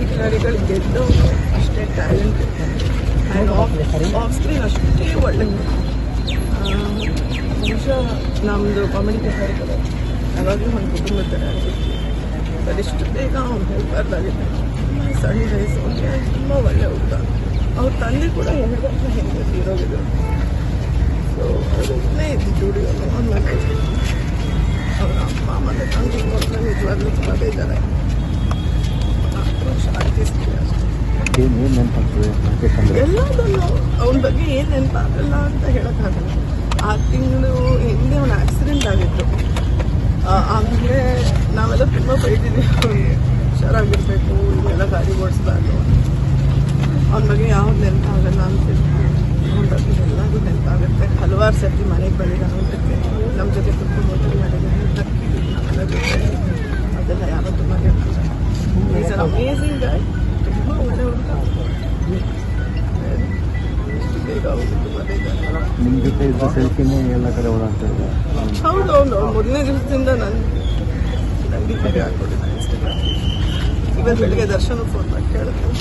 ವಿಜ್ಞಾನಿಗಳು ಗೆದ್ದವನು ಅಷ್ಟೇ talent and off off screen ಅಷ್ಟೇ ಒಳ್ಳೆ ಬಹುಶಃ ನಮ್ಮದು ಕಾಮಿಡಿ ಇರ್ತದೆ ಯಾವಾಗಲೂ ಒಂದು ಕುಟುಂಬದ ಥರ ಆಗಿರ್ತೀವಿ ಅದೆಷ್ಟು ಬೇಗ ಅವ್ನು ಹೋಗ್ಬಾರ್ದಾಗಿದೆ ಸಣ್ಣ ವಯಸ್ಸು ತುಂಬ ಒಳ್ಳೆ ಹುಡುಗ ಅವ್ರ ತಂದೆ ಕೂಡ ಎರಡು ವರ್ಷ ಹಿಂದೆ ತೀರೋಗಿದ್ರು ಸೊ ಅದನ್ನೇ ಇದ್ದು ದುಡಿಯೋನು ಅವ್ನ ಮನೆ ಅವ್ರ ಅಮ್ಮ ಮತ್ತು ತಂದೆ ಮಕ್ಕಳು ನಿಜವಾಗ್ಲೂ ತುಂಬ ಬೇಜಾರೆ ಏನು ಏನು ನೆನಪಾಗ್ತದೆ? ಯಾಕೆಂದರೆ ಎಲ್ಲದನ್ನು ಅವನ ಬಗ್ಗೆ ಏನು ನೆನಪಾಗಲ್ಲ ಅಂತ ಹೇಳೋಕ್ಕಾಗಲ್ಲ. ಆ ತಿಂಗಳು ಹಿಂದೆ ಅವನ ಆಕ್ಸಿಡೆಂಟ್ ಆಗಿತ್ತು. ಆಮೇಲೆ ನಾವೆಲ್ಲ ತುಂಬ ಬೈದಿದ್ದೀವಿ. ಅವನಿಗೆ ಹುಷಾರಾಗಿರ್ಬೇಕು ಇವೆಲ್ಲ ಗಾಡಿ ಓಡಿಸ್ಬಾರ್ದು. ಅವನ ಬಗ್ಗೆ ಯಾವ್ದು ನೆನಪಾಗಲ್ಲ ಅಂತ ಅವನ ಬಗ್ಗೆ ಎಲ್ಲದೂ ನೆನಪಾಗುತ್ತೆ. ಹಲವಾರು ಸರ್ತಿ ಮನೆಗೆ ಬಂದಿದ್ದಾನೋದಕ್ಕೆ ನಮ್ಮ ಜೊತೆ ತುಂಬ ಹೋಟೆಲ್ ಮಾಡಿದ್ದಾನೆ ಅದೆಲ್ಲ ಯಾವತ್ತೂ ಮರೆಯೋಕ್ಕಲ್ಲ ಈಸ್ ಅನ್ ಅಮೇಝಿಂಗ್ ಗಾಯ್ ಬೇಜಾರು ನಿಮ್ಮ ಜೊತೆ ಇದ್ದ ಸೆಲ್ಫಿನೇ ಎಲ್ಲ ಕಡೆ ಓಡಾಡ್ತಾ ಇದೆ. ಹೌದು ಹೌದು ಮೊದಲನೇ ದಿವಸದಿಂದ ನಾನು ಹಾಕ್ಕೊಂಡಿದ್ದೆ ಇನ್ಸ್ಟಾಗ್ರಾಮ್ ಇವತ್ತು ಬೆಳಿಗ್ಗೆ ದರ್ಶನ ಫೋನ್ ಮಾಡಿ ಕೇಳಿದ್ರು